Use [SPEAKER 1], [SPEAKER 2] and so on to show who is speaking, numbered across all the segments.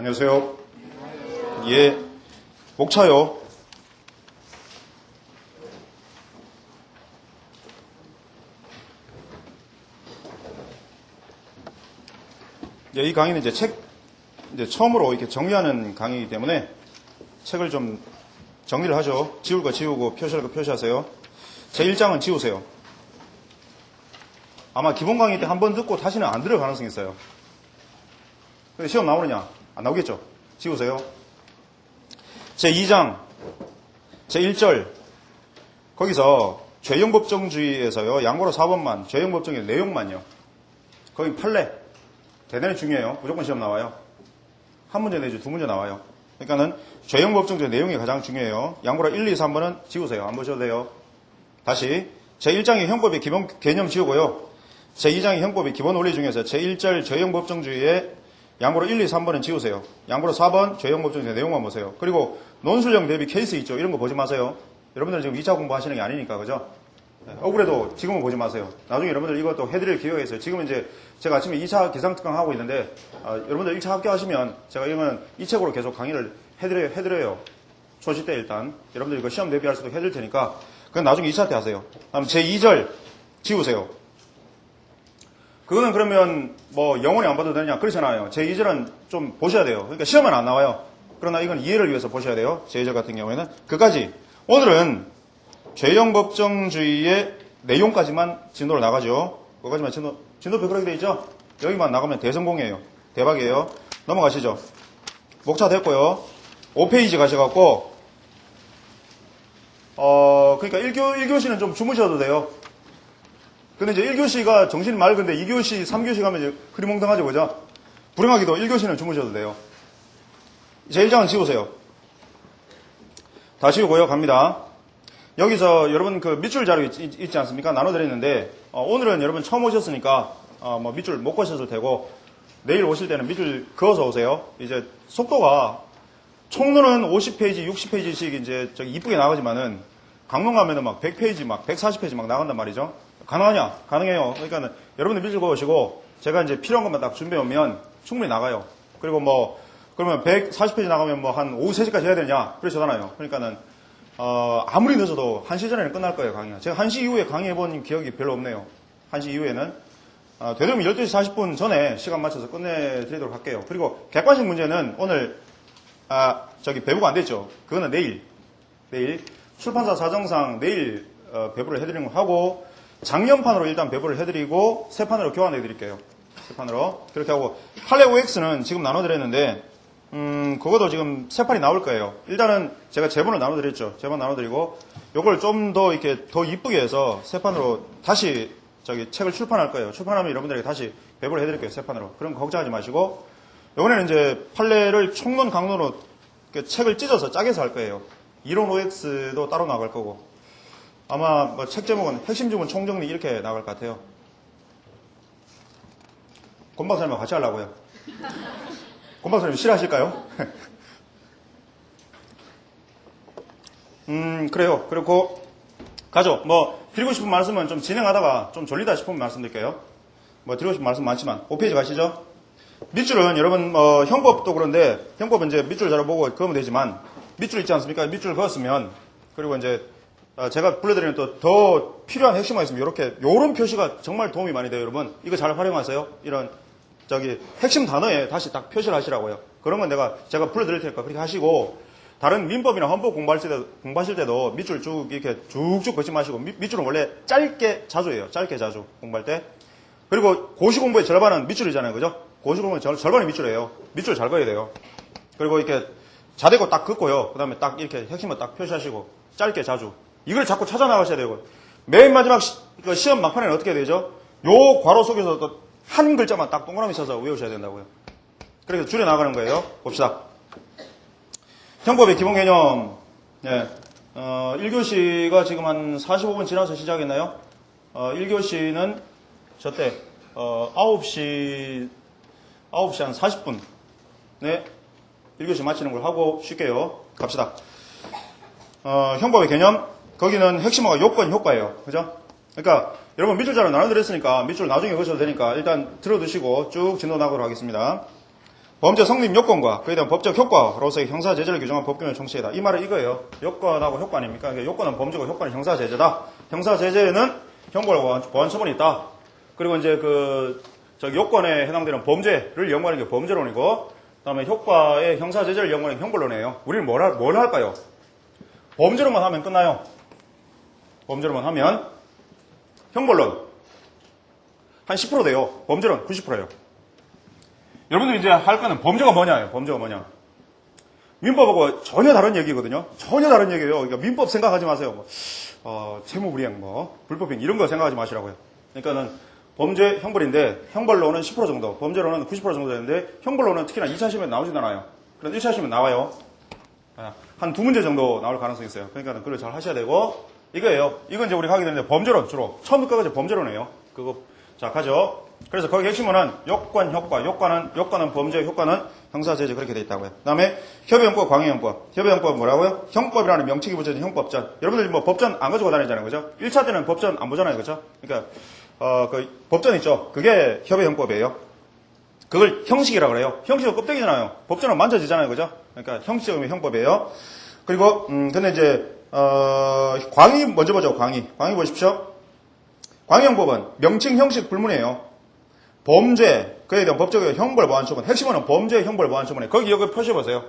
[SPEAKER 1] 안녕하세요. 예, 목차요. 예, 이 강의는 이제 책, 이제 처음으로 이렇게 정리하는 강의이기 때문에 책을 좀 정리를 하죠. 지울 거 지우고 표시할 거 표시하세요. 제 1장은 지우세요. 아마 기본 강의 때 한 번 듣고 다시는 안 들을 가능성이 있어요. 시험 나오느냐? 안 나오겠죠? 지우세요. 제 2장, 제 1절, 거기서 죄형법정주의에서요, 양보로 4번만, 죄형법정의 내용만요. 거기 판례. 대단히 중요해요. 무조건 시험 나와요. 한 문제 내지 두 문제 나와요. 그러니까는 죄형법정주의 내용이 가장 중요해요. 양보라 1, 2, 3번은 지우세요. 안 보셔도 돼요. 다시, 제1장의 형법의 기본 개념 지우고요. 제2장의 형법의 기본 원리 중에서 제1절 죄형법정주의의 양보로 1, 2, 3번은 지우세요. 양보로 4번 죄형법정주의 내용만 보세요. 그리고 논술형 대비 케이스 있죠. 이런 거 보지 마세요. 여러분들 지금 2차 공부하시는 게 아니니까, 그죠? 네, 억울해도 지금은 보지 마세요. 나중에 여러분들 이것도 해드릴 기회가 있어요. 지금은 이제 제가 아침에 2차 기상특강 하고 있는데, 아, 여러분들 1차 합격하시면 제가 이거는 이 책으로 계속 강의를 해드려요. 해드려요. 초시 때 일단. 여러분들 이거 시험 대비할 수도 해드릴 테니까, 그건 나중에 2차 때 하세요. 다음 제 2절 지우세요. 그거는 그러면 뭐 영원히 안 봐도 되냐? 그렇잖아요. 제 2절은 좀 보셔야 돼요. 그러니까 시험은 안 나와요. 그러나 이건 이해를 위해서 보셔야 돼요. 제 2절 같은 경우에는. 그까지. 오늘은 죄형법정주의의 내용까지만 진도로 나가죠. 그거까지만 진도, 진도표 그렇게 돼 있죠? 여기만 나가면 대성공이에요. 대박이에요. 넘어가시죠. 목차 됐고요. 5페이지 가셔갖고, 어, 그러니까 1교, 1교시는 좀 주무셔도 돼요. 근데 이제 1교시가 정신이 맑은데 2교시, 3교시 가면 이제 흐리멍텅하죠, 그죠? 불행하게도 1교시는 주무셔도 돼요. 제 1장은 지우세요. 다 지우고요, 갑니다. 여기서 여러분 그 밑줄 자료 있, 지 않습니까? 나눠드렸는데, 어, 오늘은 여러분 처음 오셨으니까, 어, 뭐 밑줄 못 거셔도 되고, 내일 오실 때는 밑줄 그어서 오세요. 이제 속도가, 총론은 50페이지, 60페이지씩 이제 저기 이쁘게 나가지만은, 강론 가면은 막 100페이지, 막 140페이지 막 나간단 말이죠. 가능하냐? 가능해요. 그러니까 여러분들 밑줄 그으시고 제가 이제 필요한 것만 딱 준비해 오면 충분히 나가요. 그리고 뭐 그러면 140페이지 나가면 뭐 한 오후 3시까지 해야 되냐? 그러시잖아요. 그러니까는 어, 아무리 늦어도 1시 전에는 끝날 거예요, 강의가. 제가 1시 이후에 강의해 본 기억이 별로 없네요. 1시 이후에는 어, 되도록 12시 40분 전에 시간 맞춰서 끝내 드리도록 할게요. 그리고 객관식 문제는 오늘 아, 저기 배부가 안 됐죠. 그거는 내일. 내일 출판사 사정상 내일 어, 배부를 해드리는 거 하고 작년판으로 일단 배부를 해드리고 새 판으로 교환해 드릴게요. 새 판으로 그렇게 하고 팔레오 X는 지금 나눠드렸는데 음 그것도 지금 새 판이 나올 거예요. 일단은 제가 제본을 나눠드렸죠. 제본 나눠드리고 요걸 좀 더 이렇게 더 이쁘게 해서 새 판으로 다시 저기 책을 출판할 거예요. 출판하면 여러분들에게 다시 배부를 해드릴게요. 새 판으로. 그런 거 걱정하지 마시고 이번에는 이제 판례를 총론 강론으로 책을 찢어서 짜게서 할 거예요. 이론 OX도 따로 나갈 거고 아마 뭐 책 제목은 핵심 주문 총정리 이렇게 나갈 것 같아요. 권 박사님과 같이 하려고요. 권 박사님 싫어하실까요? 음 그래요. 그리고 가죠. 뭐 드리고 싶은 말씀은 좀 진행하다가 좀 졸리다 싶으면 말씀드릴게요. 뭐 드리고 싶은 말씀 많지만 5페이지 가시죠. 밑줄은 여러분 뭐 형법도 그런데 형법은 이제 밑줄 잘 보고 그으면 되지만 밑줄 있지 않습니까? 밑줄 그었으면 그리고 이제 어, 제가 불러드리는 또 더 필요한 핵심만 있으면 이렇게 요런 표시가 정말 도움이 많이 돼요, 여러분. 이거 잘 활용하세요. 이런 저기 핵심 단어에 다시 딱 표시를 하시라고요. 건 내가 제가 불러드릴 테니까 그렇게 하시고 다른 민법이나 헌법 공부하실 때도, 공부하실 때도 밑줄 쭉 이렇게 쭉쭉 걷지 마시고 밑, 밑줄은 원래 짧게 자주 해요. 짧게 자주 공부할 때. 그리고 고시 공부의 절반은 밑줄이잖아요, 그죠? 고시 공부의 절, 절반이 밑줄이에요. 밑줄 잘 그어야 돼요. 그리고 이렇게 자대고 딱 긋고요. 그 다음에 딱 이렇게 핵심을 딱 표시하시고 짧게 자주. 이걸 자꾸 찾아 나가셔야 되고 맨 마지막 시, 그 시험 막판에는 어떻게 되죠? 요 괄호 속에서 또 한 글자만 딱 동그라미 쳐서 외우셔야 된다고요. 그래서 줄여 나가는 거예요. 봅시다. 형법의 기본 개념. 예. 어, 1교시가 지금 한 45분 지나서 시작했나요? 어, 1교시는 저때 어, 9시 9시 한 40분. 네. 1교시 마치는 걸 하고 쉴게요. 갑시다. 어, 형법의 개념. 거기는 핵심어가 요건 효과예요. 그죠? 그러니까 여러분 밑줄 자료 나눠드렸으니까 밑줄 나중에 거셔도 되니까 일단 들어두시고 쭉 진도 나가도록 하겠습니다. 범죄 성립 요건과 그에 대한 법적 효과로서의 형사 제재를 규정한 법규의 총칙이다. 이 말은 이거예요. 요건하고 효과 아닙니까? 그러니까 요건은 범죄고 효과는 형사 제재다. 형사 제재는 형벌 보완, 보완 처분이 있다. 그리고 이제 그 저기 요건에 해당되는 범죄를 연구하는 게 범죄론이고 그다음에 효과의 형사 제재를 연구하는 게 형벌론이에요. 우리는 뭘, 할- 뭘 할까요? 범죄로만 하면 끝나요. 범죄로만 하면 형벌론 한 10% 돼요. 범죄론 90%예요. 여러분들 이제 할 거는 범죄가 뭐냐예요. 범죄가 뭐냐. 민법하고 전혀 다른 얘기거든요. 전혀 다른 얘기예요. 그러니까 민법 생각하지 마세요. 뭐, 어, 채무불이행, 뭐, 불법행 이런 거 생각하지 마시라고요. 그러니까는 범죄 형벌인데 형벌로는 10% 정도, 범죄로는 90% 정도 되는데 형벌로는 특히나 2차 시면 나오진 않아요. 그런데 1차 시면 나와요. 한 두 문제 정도 나올 가능성이 있어요. 그러니까 그걸 잘 하셔야 되고 이거예요. 이건 이제 우리가 하게 되는데 범죄론 주로 처음부터 끝까지 범죄론이에요. 그거 자 가죠. 그래서 거기 핵심은 요건 효과, 요건은 요건은 범죄, 효과는 형사제재 그렇게 돼 있다고요. 그다음에 협의형법, 광해형법. 협의형법 뭐라고요? 형법이라는 명칭이 붙여진 형법전. 여러분들 뭐 법전 안 가지고 다니잖아요, 그죠? 1차 때는 법전 안 보잖아요, 그죠? 그러니까 어 그 법전 있죠. 그게 협의형법이에요. 그걸 형식이라고 그래요. 형식은 껍데기잖아요. 법전은 만져지잖아요. 그죠? 그러니까 형식은 형법이에요. 그리고, 음, 근데 이제, 어, 광의 먼저 보죠. 광의. 광의 보십시오. 광의형법은 명칭 형식 불문이에요. 범죄, 그에 대한 법적의 형벌 보완 처분. 핵심은 범죄 형벌 보완 처분에 거기 여기 표시해 보세요.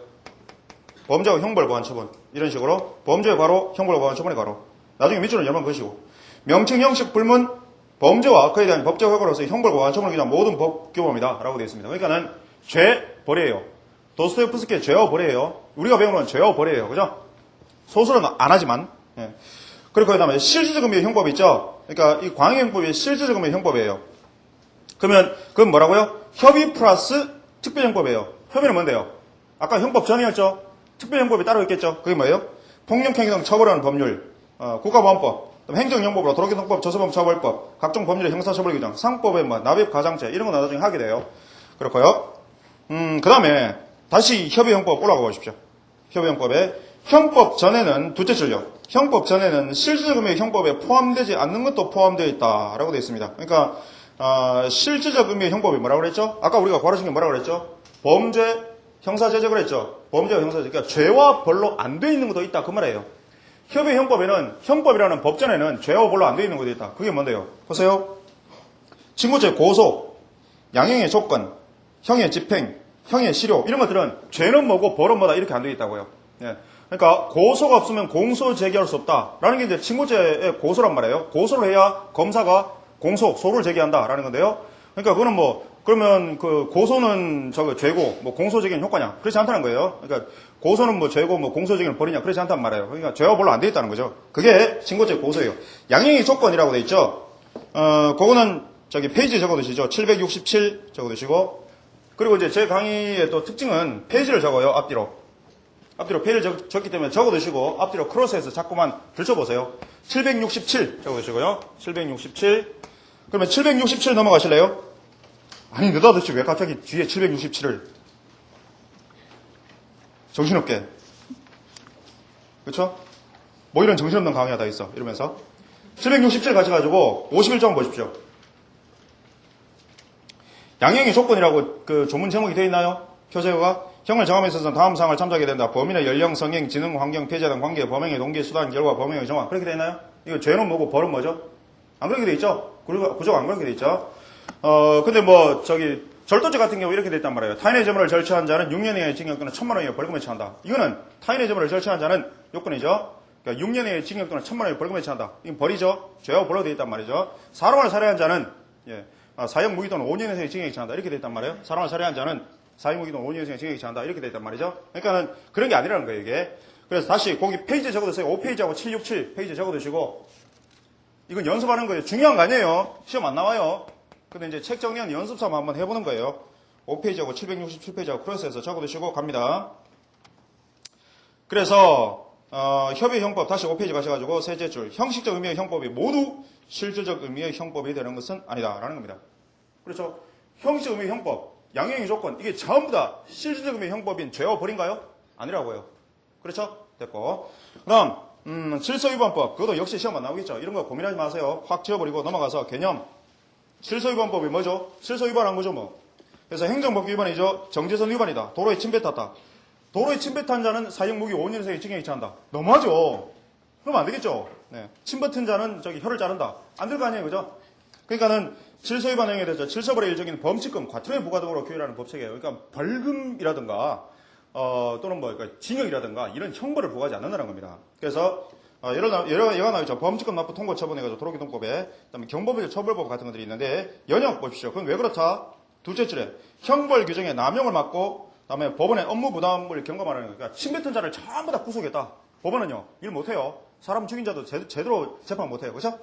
[SPEAKER 1] 범죄와 형벌 보완 처분. 이런 식으로. 범죄 괄호, 형벌 보완 처분의 괄호. 나중에 밑줄은 열번 그시고. 명칭 형식 불문, 범죄와 그에 대한 법적 효과로서 형벌 보완 처분을 규정한 모든 법 규범이다. 라고 되어 있습니다. 그러니까는 죄, 벌이에요. 도스토옙스키의 죄와 벌이에요. 우리가 배우는 건 죄와 벌이에요. 그죠? 소설은 안 하지만. 예. 그리고 그 다음에 실질적 의미의 형법이 있죠? 그러니까 이 광해형법이 실질적 의미의 형법이에요. 그러면 그건 뭐라고요? 협의 플러스 특별형법이에요. 협의는 뭔데요? 아까 형법 전이었죠? 특별형법이 따로 있겠죠? 그게 뭐예요? 폭력행위 등 처벌하는 법률, 어, 국가보안법, 행정형법으로 도로교통법, 저소범 처벌법, 각종 법률의 형사처벌 규정, 상법의 뭐 납입 가장죄 이런 거 나중에 하게 돼요. 그렇고요. 음, 그 다음에 다시 협의형법 올라가 보십시오. 협의형법에 형법 전에는 두째 줄요. 형법 전에는 의미의 형법에 포함되지 않는 것도 포함되어 있다라고 되어 있습니다. 그러니까 어, 실질적 의미의 형법이 뭐라고 그랬죠? 아까 우리가 과로신경 뭐라고 그랬죠? 범죄, 형사제재 그랬죠? 범죄와 형사제재. 그러니까 죄와 벌로 안 돼 있는 것도 있다 그 말이에요. 협의 형법에는 형법이라는 법전에는 죄와 벌로 안 돼 있는 것도 있다. 그게 뭔데요? 보세요. 친구죄 고소, 양형의 조건, 형의 집행, 형의 실효 이런 것들은 죄는 뭐고 벌은 뭐다 이렇게 안 돼 있다고요. 예. 그러니까 고소가 없으면 공소 제기할 수 없다라는 게 이제 친구죄의 고소란 말이에요. 고소를 해야 검사가 공소 소를 제기한다라는 건데요. 그러니까 그거는 뭐 그러면 그 고소는 저거 죄고 뭐 공소 제기는 효과냐? 그렇지 않다는 거예요. 그러니까 고소는 뭐 죄고 뭐 공소 제기는 벌이냐? 그렇지 않단 말이에요. 그러니까 죄와 벌로 안 돼 있다는 거죠. 그게 친구죄 고소예요. 양형의 조건이라고 돼 있죠. 어, 그거는 저기 페이지 적어두시죠. 767 적어두시고 그리고 이제 제 강의의 또 특징은 페이지를 적어요. 앞뒤로. 앞뒤로 페이지를 적, 적기 때문에 적어두시고 앞뒤로 크로스해서 자꾸만 들춰보세요. 767 적어두시고요. 767 그러면 767 넘어가실래요? 아니 느닷없이 왜 갑자기 뒤에 767을 정신없게 그렇죠? 뭐 이런 정신없는 강의가 다 있어 이러면서 767 가셔가지고 51점 보십시오. 양형의 조건이라고 그 조문 제목이 되어 있나요? 표제어가 형을 정함에 있어서 다음 사항을 참작하게 된다. 범인의 연령, 성행, 지능, 환경, 폐자 등 관계, 범행의 동기, 수단, 결과, 범행의 정황 그렇게 되어 있나요? 이거 죄는 뭐고 벌은 뭐죠? 안 그렇게 돼 있죠? 구조가, 안 그렇게 돼 있죠? 어 근데 뭐 저기 절도죄 같은 경우 이렇게 돼 있단 말이에요. 타인의 재물을 절취한 자는 6년 이하의 징역 또는 1천만 원 이하의 벌금에 처한다. 이거는 타인의 재물을 절취한 자는 요건이죠. 그러니까 6년 이하의 징역 또는 1천만 원 이하의 벌금에 처한다. 이건 벌이죠. 죄와 벌로 돼 있단 말이죠. 사람을 살해한 자는 예, 아, 사형 무기 또는 5년 이상의 징역에 처한다. 이렇게 돼 있단 말이에요. 사람을 살해한 자는 사형 무기 또는 5년 이상의 징역에 처한다. 이렇게 돼 있단 말이죠. 그러니까는 그런 게 아니라는 거예요, 이게. 그래서 다시 거기 페이지 적어두세요. 5페이지하고 767 페이지 적어두시고 이건 연습하는 거예요. 중요한 거 아니에요. 시험 안 나와요. 근데 이제 책 정리하는 연습 삼아 한번 해보는 거예요. 5페이지하고 767페이지하고 크로스해서 적어두시고 갑니다. 그래서 어, 협의 형법 다시 5페이지 가셔가지고 셋째 줄 형식적 의미의 형법이 모두 실질적 의미의 형법이 되는 것은 아니다라는 겁니다. 그렇죠? 형식적 의미의 형법, 양형의 조건 이게 전부 다 실질적 의미의 형법인 죄와 벌인가요? 아니라고요. 그렇죠? 됐고 그럼 음, 질서위반법 그것도 역시 시험 안 나오겠죠. 이런 거 고민하지 마세요. 확 지워버리고 넘어가서 개념 질서위반법이 뭐죠? 질서위반한 거죠 뭐. 그래서 행정법규 위반이죠. 정제선 위반이다. 도로에 침 뱉었다. 도로에 침 뱉은 자는 사형 무기 5년 이상의 징역에 처한다. 너무하죠? 그러면 안 되겠죠? 네. 침 뱉은 자는 저기 혀를 자른다. 안 될 거 아니에요, 그죠? 그러니까는 질서 위반 행위에 대해서 질서벌의 일적인 범칙금, 과태료에 부과 등으로 규율하는 법칙이에요. 그러니까 벌금이라든가 어, 또는 뭐 그러니까 징역이라든가 이런 형벌을 부과하지 않는다는 겁니다. 그래서 어, 나- 여러 여가 나오죠. 범칙금 납부 통고 처분해가지고 도로교통법에 그다음에 경범죄 처벌법 같은 것들이 있는데 연역 보십시오. 그건 왜 그렇다? 둘째 줄에 형벌 규정의 남용을 막고 그다음에 법원의 업무 부담을 경감하는 거예요. 그러니까 침 뱉은 자를 전부 다 구속했다. 법원은요 일 못해요. 사람 죽인 자도 제, 제대로 재판 못해요. 그렇죠?